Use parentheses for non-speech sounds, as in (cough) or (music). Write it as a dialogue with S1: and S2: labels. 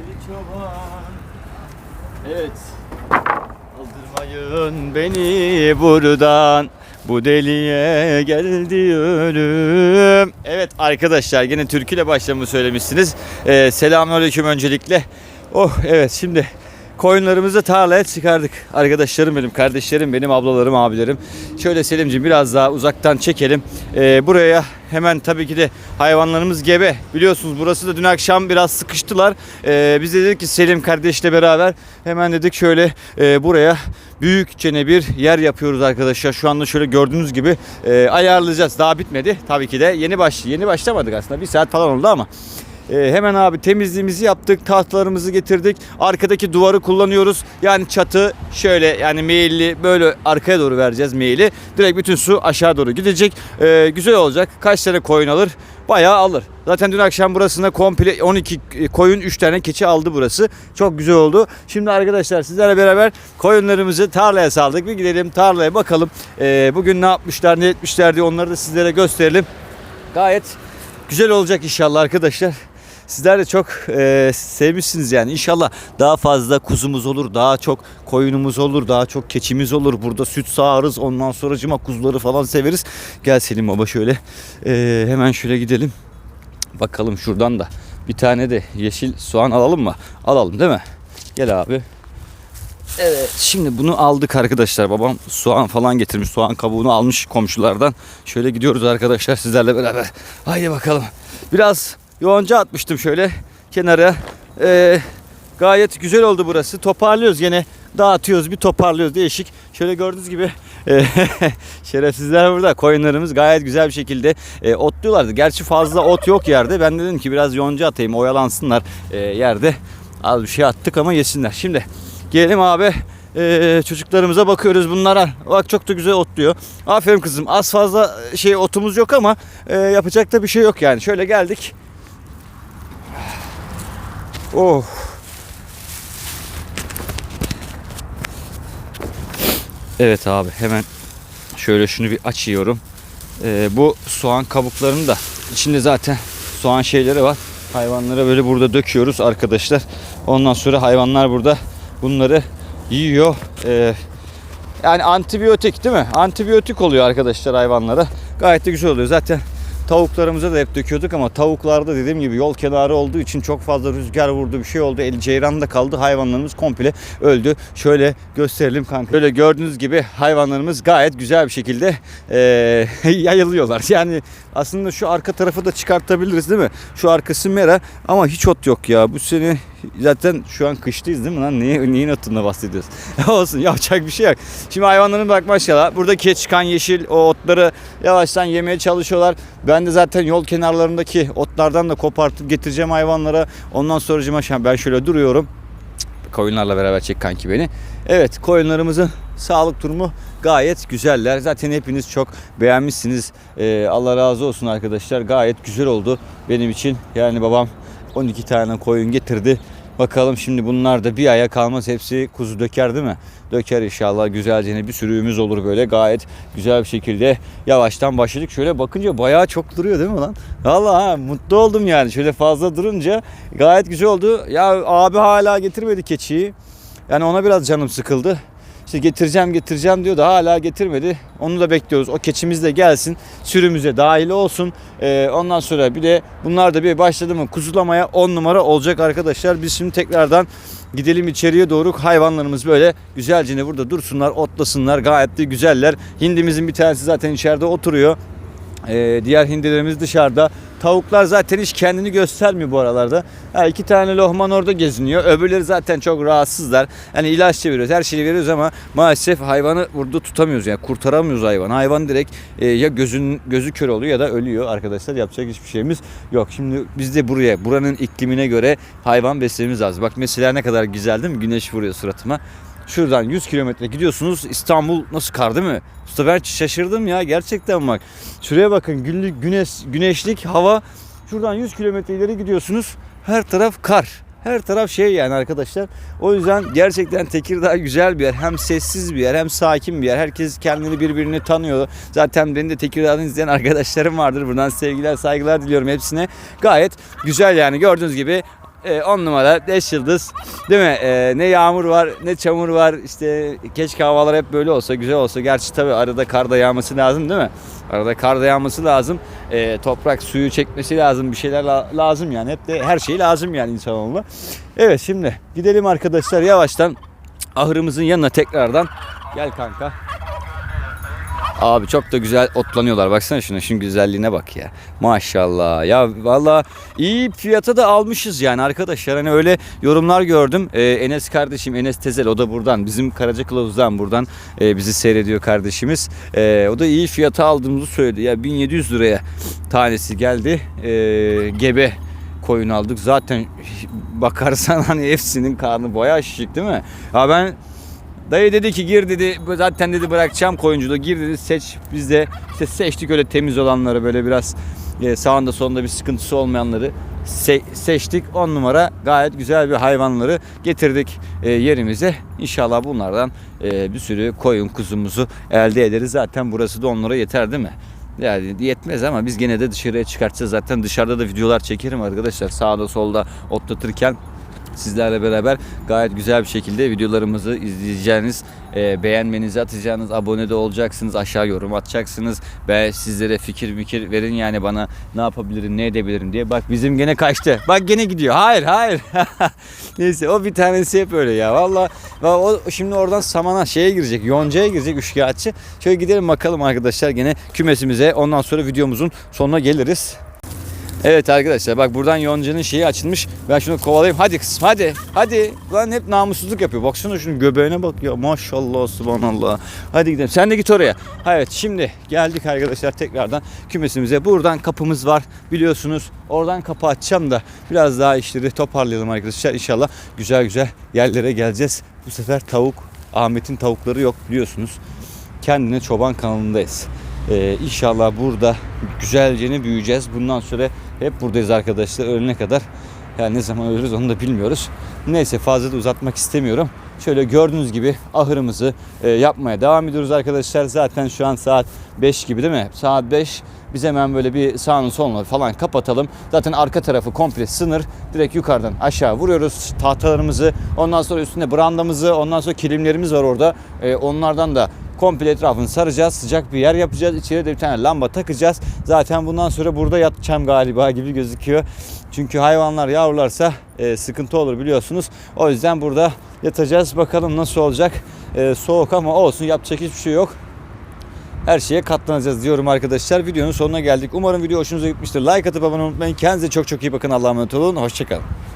S1: deli çoban. Evet. Aldırmayın beni buradan. Bu deliye geldi ölüm. Evet arkadaşlar yine türküyle başlamamı söylemişsiniz. Ee, selamünaleyküm öncelikle. Oh evet şimdi koyunlarımızı tarlaya çıkardık. Arkadaşlarım benim, kardeşlerim benim, ablalarım, abilerim. Şöyle Selimciğim biraz daha uzaktan çekelim. Ee, buraya hemen tabii ki de hayvanlarımız gebe. Biliyorsunuz burası da dün akşam biraz sıkıştılar. Ee, biz de dedik ki Selim kardeşle beraber hemen dedik şöyle e, buraya büyükçe bir yer yapıyoruz arkadaşlar. Şu anda şöyle gördüğünüz gibi e, ayarlayacağız. Daha bitmedi tabii ki de. Yeni baş yeni başlamadık aslında. Bir saat falan oldu ama. Ee, hemen abi temizliğimizi yaptık, tahtalarımızı getirdik. Arkadaki duvarı kullanıyoruz. Yani çatı şöyle yani meyilli böyle arkaya doğru vereceğiz meyili. Direkt bütün su aşağı doğru gidecek. Ee, güzel olacak. Kaç tane koyun alır? Bayağı alır. Zaten dün akşam burasında komple 12 koyun 3 tane keçi aldı burası. Çok güzel oldu. Şimdi arkadaşlar sizlerle beraber koyunlarımızı tarlaya saldık. Bir gidelim tarlaya bakalım. Ee, bugün ne yapmışlar ne etmişler diye onları da sizlere gösterelim. Gayet güzel olacak inşallah arkadaşlar. Sizler de çok e, sevmişsiniz yani. İnşallah daha fazla kuzumuz olur, daha çok koyunumuz olur, daha çok keçimiz olur. Burada süt sağarız. Ondan sonra cıma kuzuları falan severiz. Gel Selim baba şöyle e, hemen şöyle gidelim. Bakalım şuradan da bir tane de yeşil soğan alalım mı? Alalım değil mi? Gel abi. Evet şimdi bunu aldık arkadaşlar. Babam soğan falan getirmiş. Soğan kabuğunu almış komşulardan. Şöyle gidiyoruz arkadaşlar sizlerle beraber. Haydi bakalım. Biraz yoğunca atmıştım şöyle kenara. Ee, gayet güzel oldu burası. Toparlıyoruz yine dağıtıyoruz bir toparlıyoruz değişik. Şöyle gördüğünüz gibi e, (laughs) şerefsizler burada koyunlarımız gayet güzel bir şekilde e, otluyorlardı. Gerçi fazla ot yok yerde. Ben dedim ki biraz yonca atayım oyalansınlar e, yerde. Az bir şey attık ama yesinler. Şimdi gelelim abi e, çocuklarımıza bakıyoruz bunlara. Bak çok da güzel otluyor. Aferin kızım. Az fazla şey otumuz yok ama e, yapacak da bir şey yok yani. Şöyle geldik. Oh. Evet abi hemen şöyle şunu bir açıyorum. Ee, bu soğan kabuklarının da içinde zaten soğan şeyleri var. Hayvanlara böyle burada döküyoruz arkadaşlar. Ondan sonra hayvanlar burada bunları yiyor. Ee, yani antibiyotik değil mi? Antibiyotik oluyor arkadaşlar hayvanlara. Gayet de güzel oluyor. Zaten tavuklarımıza da hep döküyorduk ama tavuklarda dediğim gibi yol kenarı olduğu için çok fazla rüzgar vurdu bir şey oldu. El ceyranda kaldı. Hayvanlarımız komple öldü. Şöyle gösterelim kanka. Böyle gördüğünüz gibi hayvanlarımız gayet güzel bir şekilde eee, (laughs) yayılıyorlar. Yani aslında şu arka tarafı da çıkartabiliriz değil mi? Şu arkası mera ama hiç ot yok ya. Bu sene zaten şu an kıştayız değil mi lan? Niye, neyin otunda bahsediyoruz? (laughs) Olsun yapacak bir şey yok. Şimdi hayvanların bak maşallah. Buradaki çıkan yeşil o otları yavaştan yemeye çalışıyorlar. Ben de zaten yol kenarlarındaki otlardan da kopartıp getireceğim hayvanlara. Ondan sonra ben şöyle duruyorum. Koyunlarla beraber çek kanki beni. Evet koyunlarımızın sağlık durumu gayet güzeller. Zaten hepiniz çok beğenmişsiniz. Ee, Allah razı olsun arkadaşlar. Gayet güzel oldu benim için. Yani babam 12 tane koyun getirdi. Bakalım şimdi bunlar da bir aya kalmaz hepsi kuzu döker değil mi? Döker inşallah güzelce bir sürüğümüz olur böyle gayet güzel bir şekilde yavaştan başladık. Şöyle bakınca bayağı çok duruyor değil mi lan? Vallahi ha, mutlu oldum yani şöyle fazla durunca gayet güzel oldu. Ya abi hala getirmedi keçiyi. Yani ona biraz canım sıkıldı. İşte getireceğim getireceğim diyor da hala getirmedi. Onu da bekliyoruz. O keçimiz de gelsin. Sürümüze dahil olsun. Ee, ondan sonra bir de bunlar da bir başladı mı kuzulamaya 10 numara olacak arkadaşlar. Biz şimdi tekrardan gidelim içeriye doğru. Hayvanlarımız böyle güzelce burada dursunlar, otlasınlar. Gayet de güzeller. Hindimizin bir tanesi zaten içeride oturuyor. Ee, diğer hindilerimiz dışarıda. Tavuklar zaten hiç kendini göstermiyor bu aralarda. Ha, iki tane lohman orada geziniyor. Öbürleri zaten çok rahatsızlar. Yani ilaç çeviriyoruz, her şeyi veriyoruz ama maalesef hayvanı burada tutamıyoruz. Yani kurtaramıyoruz hayvanı. Hayvan direkt e, ya gözün gözü kör oluyor ya da ölüyor arkadaşlar. Yapacak hiçbir şeyimiz yok. Şimdi biz de buraya, buranın iklimine göre hayvan beslememiz lazım. Bak mesela ne kadar güzel değil mi? Güneş vuruyor suratıma. Şuradan 100 kilometre gidiyorsunuz. İstanbul nasıl kar değil mi? Usta ben şaşırdım ya gerçekten bak. Şuraya bakın günlük güneş güneşlik hava. Şuradan 100 kilometre ileri gidiyorsunuz. Her taraf kar. Her taraf şey yani arkadaşlar. O yüzden gerçekten Tekirdağ güzel bir yer. Hem sessiz bir yer hem sakin bir yer. Herkes kendini birbirini tanıyor. Zaten beni de Tekirdağ'dan izleyen (laughs) arkadaşlarım vardır. Buradan sevgiler saygılar diliyorum hepsine. Gayet güzel yani gördüğünüz gibi e, on numara 5 yıldız değil mi? E, ne yağmur var ne çamur var işte keşke havalar hep böyle olsa güzel olsa. Gerçi tabii arada kar da yağması lazım değil mi? Arada kar da yağması lazım. E, toprak suyu çekmesi lazım bir şeyler la- lazım yani. Hep de her şey lazım yani insanoğluna. Evet şimdi gidelim arkadaşlar yavaştan ahırımızın yanına tekrardan. Gel kanka. Abi çok da güzel otlanıyorlar. Baksana şuna şunun güzelliğine bak ya. Maşallah. Ya valla iyi fiyata da almışız yani arkadaşlar. Hani öyle yorumlar gördüm. Ee, Enes kardeşim Enes Tezel o da buradan. Bizim Karaca Kılavuz'dan buradan e, bizi seyrediyor kardeşimiz. Ee, o da iyi fiyata aldığımızı söyledi. Ya 1700 liraya tanesi geldi. Ee, gebe koyun aldık. Zaten bakarsan (laughs) hani hepsinin karnı bayağı şişik değil mi? Ya ben Dayı dedi ki gir dedi. Zaten dedi bırakacağım koyunculuğu. Gir dedi. Seç biz de. İşte seçtik öyle temiz olanları böyle biraz e, sağında solunda bir sıkıntısı olmayanları se- seçtik. 10 numara gayet güzel bir hayvanları getirdik e, yerimize. İnşallah bunlardan e, bir sürü koyun kuzumuzu elde ederiz. Zaten burası da onlara yeter değil mi? Yani yetmez ama biz gene de dışarıya çıkartacağız. Zaten dışarıda da videolar çekerim arkadaşlar. Sağda solda otlatırken sizlerle beraber gayet güzel bir şekilde videolarımızı izleyeceğiniz, e, beğenmenizi atacağınız, abone de olacaksınız, aşağı yorum atacaksınız. Ve sizlere fikir fikir verin yani bana ne yapabilirim, ne edebilirim diye. Bak bizim gene kaçtı. Bak gene gidiyor. Hayır, hayır. (laughs) Neyse o bir tanesi hep öyle ya. Valla o şimdi oradan samana şeye girecek, yoncaya girecek üçkağıtçı. Şöyle gidelim bakalım arkadaşlar gene kümesimize. Ondan sonra videomuzun sonuna geliriz. Evet arkadaşlar bak buradan yoncanın şeyi açılmış. Ben şunu kovalayayım. Hadi kızım hadi. Hadi. Lan hep namussuzluk yapıyor. Baksana şunun göbeğine bak ya. Maşallah subhanallah. Hadi gidelim. Sen de git oraya. Evet şimdi geldik arkadaşlar tekrardan kümesimize. Buradan kapımız var biliyorsunuz. Oradan kapı açacağım da biraz daha işleri toparlayalım arkadaşlar. İnşallah güzel güzel yerlere geleceğiz. Bu sefer tavuk Ahmet'in tavukları yok biliyorsunuz. Kendine çoban kanalındayız. Ee, inşallah burada güzelce büyüyeceğiz. Bundan sonra hep buradayız arkadaşlar ölene kadar. Yani ne zaman ölürüz onu da bilmiyoruz. Neyse fazla da uzatmak istemiyorum. Şöyle gördüğünüz gibi ahırımızı e, yapmaya devam ediyoruz arkadaşlar. Zaten şu an saat 5 gibi değil mi? Saat 5. Biz hemen böyle bir sağını solunu falan kapatalım. Zaten arka tarafı komple sınır. Direkt yukarıdan aşağı vuruyoruz tahtalarımızı. Ondan sonra üstünde brandamızı, ondan sonra kilimlerimiz var orada. E, onlardan da komple etrafını saracağız. Sıcak bir yer yapacağız. İçeri de bir tane lamba takacağız. Zaten bundan sonra burada yatacağım galiba gibi gözüküyor. Çünkü hayvanlar yavrularsa e, sıkıntı olur biliyorsunuz. O yüzden burada yatacağız. Bakalım nasıl olacak. E, soğuk ama olsun yapacak hiçbir şey yok. Her şeye katlanacağız diyorum arkadaşlar. Videonun sonuna geldik. Umarım video hoşunuza gitmiştir. Like atıp abone olmayı unutmayın. Kendinize çok çok iyi bakın. Allah'a emanet olun. Hoşçakalın.